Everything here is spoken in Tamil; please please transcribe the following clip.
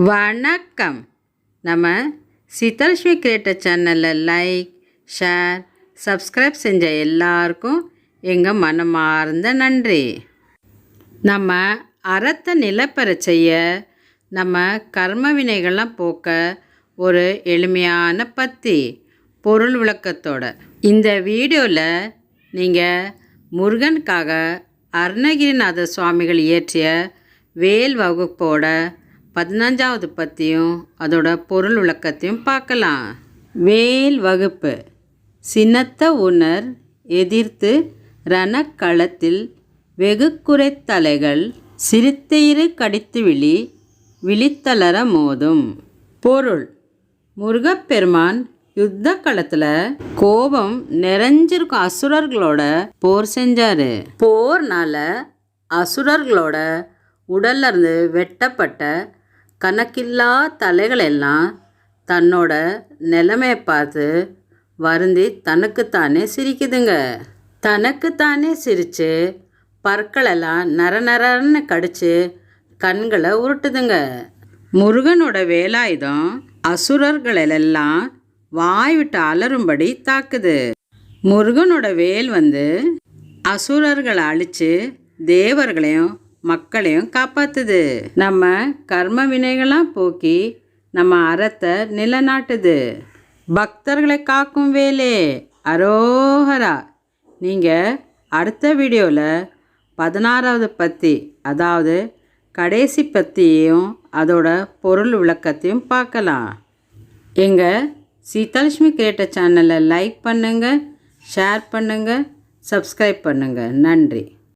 வணக்கம். நம்ம சீதாலட்சுமி கிரியேட்டர் சேனலில் லைக் ஷேர் சப்ஸ்கிரைப் செஞ்ச எல்லாருக்கும் எங்கள் மனமார்ந்த நன்றி. நம்ம அறத்தை நிலப்பெற செய்ய நம்ம கர்ம வினைகள்லாம் போக்க ஒரு எளிமையான பத்தி பொருள் விளக்கத்தோட. இந்த வீடியோவில் நீங்கள் முருகனுக்காக அருணகிரிநாத சுவாமிகள் இயற்றிய வேல் வகுப்போட பதினஞ்சாவது பற்றியும் அதோட பொருள் விளக்கத்தையும் பார்க்கலாம். வேல் வகுப்பு. சின்னத்த உணர் எதிர்த்து ரணக்களத்தில் வெகு குறைத்தலைகள் சிறுத்தயிறு கடித்து விழி விழித்தளர மோதும். பொருள். முருகப்பெருமான் யுத்த களத்தில் கோபம் நிறைஞ்சிருக்கும் அசுரர்களோட போர் செஞ்சாரு. போர்னால அசுரர்களோட உடல்ல இருந்து வெட்டப்பட்ட கணக்கில்லா தலைகளெல்லாம் தன்னோட நிலைமையை பார்த்து வருந்தி தனக்குத்தானே சிரிக்குதுங்க. தனக்குத்தானே சிரித்து பற்களெல்லாம் நர நரன்னு கடிச்சு கண்களை உருட்டுதுங்க. முருகனோட வேலாயுதம் அசுரர்களெல்லாம் வாய் விட்டு அலறும்படி தாக்குது. முருகனோட வேல் வந்து அசுரர்களை அழித்து தேவர்களையும் மக்களையும் காப்பாத்துது. நம்ம கர்ம வினைகளாம் போக்கி நம்ம அறத்தை நிலநாட்டுது. பக்தர்களை காக்கும் வேலே. அரோஹரா. நீங்கள் அடுத்த வீடியோவில் பதினாறாவது பத்தி அதாவது கடைசி பத்தியையும் அதோட பொருள் விளக்கத்தையும் பார்க்கலாம். எங்கள் சீதாலட்சுமி கிரியேட்டர் சேனலை லைக் பண்ணுங்கள் ஷேர் பண்ணுங்கள் சப்ஸ்கிரைப் பண்ணுங்கள் நன்றி.